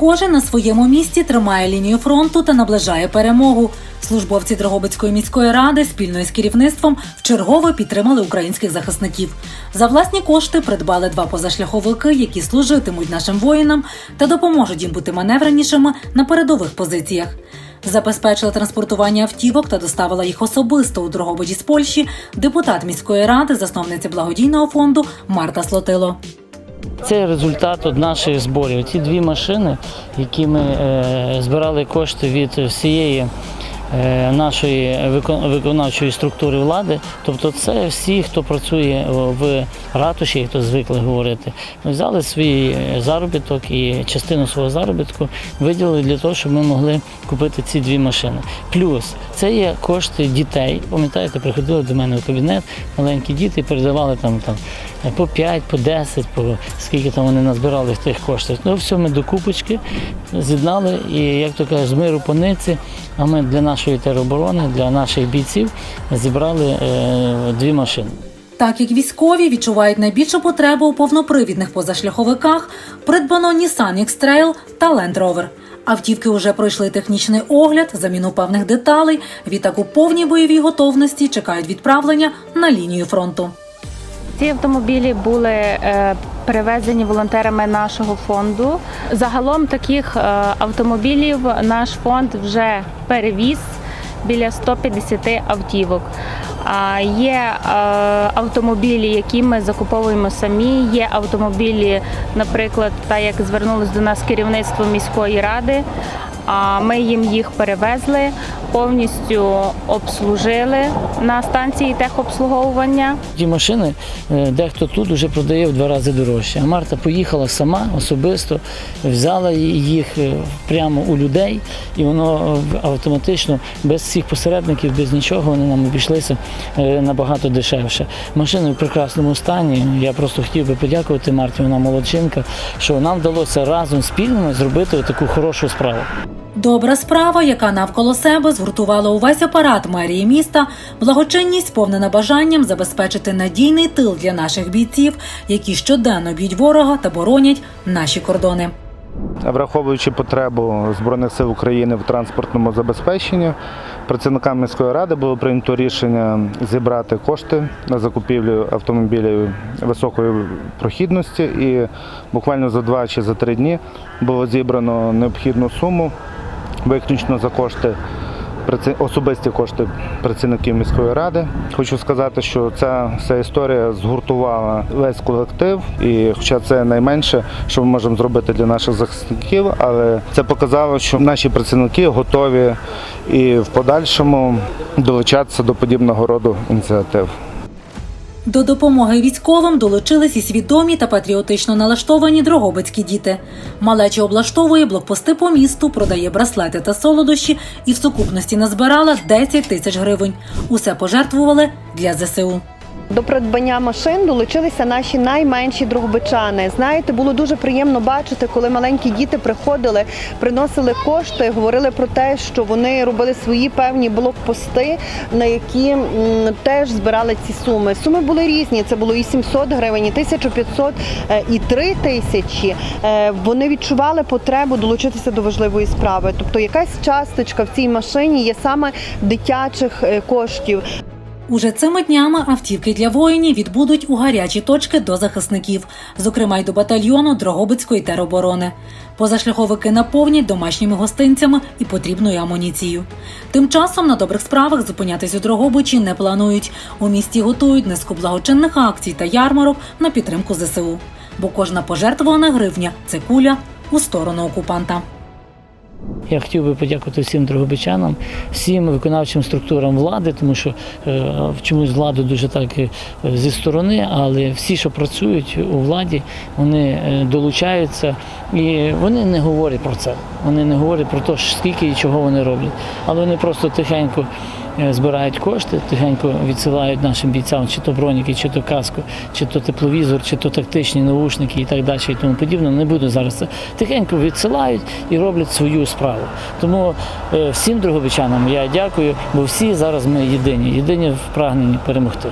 Кожен на своєму місці тримає лінію фронту та наближає перемогу. Службовці Дрогобицької міської ради спільно із керівництвом вчергове підтримали українських захисників. За власні кошти придбали два позашляховики, які служитимуть нашим воїнам та допоможуть їм бути маневренішими на передових позиціях. Забезпечила транспортування автівок та доставила їх особисто у Дрогобичі з Польщі депутат міської ради, засновниця благодійного фонду Марта Слотило. Це результат от наших зборів. Ті дві машини, які ми е, збирали кошти від всієї нашої виконавчої структури влади. Тобто це всі, хто працює в ратуші, як то звикли говорити, взяли свій е, заробіток і частину свого заробітку виділили для того, щоб ми могли купити ці дві машини. Плюс це є кошти дітей. Пам'ятаєте, приходили до мене в кабінет маленькі діти, передавали там, там по 5, по 10, по скільки там вони назбирали тих коштів. Ну, все ми до купочки з'єднали і, як то кажуть, з миру по ниці, а ми для нашої тероборони, для наших бійців зібрали е, дві машини. Так як військові відчувають найбільшу потребу у повнопривідних позашляховиках, придбано Nissan X-Trail та Land Rover. Автівки вже пройшли технічний огляд, заміну певних деталей. Відтак у повній бойовій готовності чекають відправлення на лінію фронту. Ці автомобілі були е, перевезені волонтерами нашого фонду. Загалом таких е, автомобілів наш фонд вже перевіз біля 150 автівок. Є е, автомобілі, які ми закуповуємо самі. Є автомобілі, наприклад, так як звернулось до нас керівництво міської ради. А ми їм їх перевезли, повністю обслужили на станції техобслуговування. Ті машини е, дехто тут вже продає в два рази дорожче. А Марта поїхала сама особисто, взяла їх е, прямо у людей, і воно е, автоматично без всіх посередників, без нічого вони нам обійшлися набагато дешевше. Машини в прекрасному стані. Я просто хотів би подякувати Марті, вона молодчинка, що нам вдалося разом спільно зробити таку хорошу справу. Добра справа, яка навколо себе згуртувала увесь апарат мерії міста, благочинність сповнена бажанням забезпечити надійний тил для наших бійців, які щоденно б'ють ворога та боронять наші кордони. Враховуючи потребу Збройних сил України в транспортному забезпеченні, працівникам міської ради було прийнято рішення зібрати кошти на закупівлю автомобілів високої прохідності, і буквально за два чи за три дні було зібрано необхідну суму, виключно за кошти. Особисті кошти працівників міської ради. Хочу сказати, що ця вся історія згуртувала весь колектив, і хоча це найменше, що ми можемо зробити для наших захисників, але це показало, що наші працівники готові і в подальшому долучатися до подібного роду ініціатив. До допомоги військовим долучились і свідомі та патріотично налаштовані дрогобицькі діти. Малеча облаштовує блокпости по місту, продає браслети та солодощі і в сукупності назбирала 10 тисяч гривень. Усе пожертвували для ЗСУ. До придбання машин долучилися наші найменші другобичани. Знаєте, було дуже приємно бачити, коли маленькі діти приходили, приносили кошти, говорили про те, що вони робили свої певні блокпости, на які м, теж збирали ці суми. Суми були різні. Це було і 700 гривень, і 1500, е, і 3 тисячі. Е, Вони відчували потребу долучитися до важливої справи. Тобто, якась часточка в цій машині є саме дитячих е, коштів. Уже цими днями автівки для воїнів відбудуть у гарячі точки до захисників, зокрема й до батальйону Дрогобицької тероборони. Позашляховики наповнять домашніми гостинцями і потрібною амуніцією. Тим часом на добрих справах зупинятись у Дрогобичі не планують. У місті готують низку благочинних акцій та ярмарок на підтримку ЗСУ. Бо кожна пожертвована гривня це куля у сторону окупанта. Я хотів би подякувати всім дрогобичанам, всім виконавчим структурам влади, тому що в чомусь владу дуже так е, зі сторони, але всі, що працюють у владі, вони е, долучаються і вони не говорять про це. Вони не говорять про те, скільки і чого вони роблять, але вони просто тихенько. Збирають кошти, тихенько відсилають нашим бійцям, чи то броніки, чи то каску, чи то тепловізор, чи то тактичні наушники і так далі, і тому подібне. Не буду зараз це тихенько відсилають і роблять свою справу державу. Тому е, всім другобичанам я дякую, бо всі зараз ми єдині, єдині в прагненні перемогти.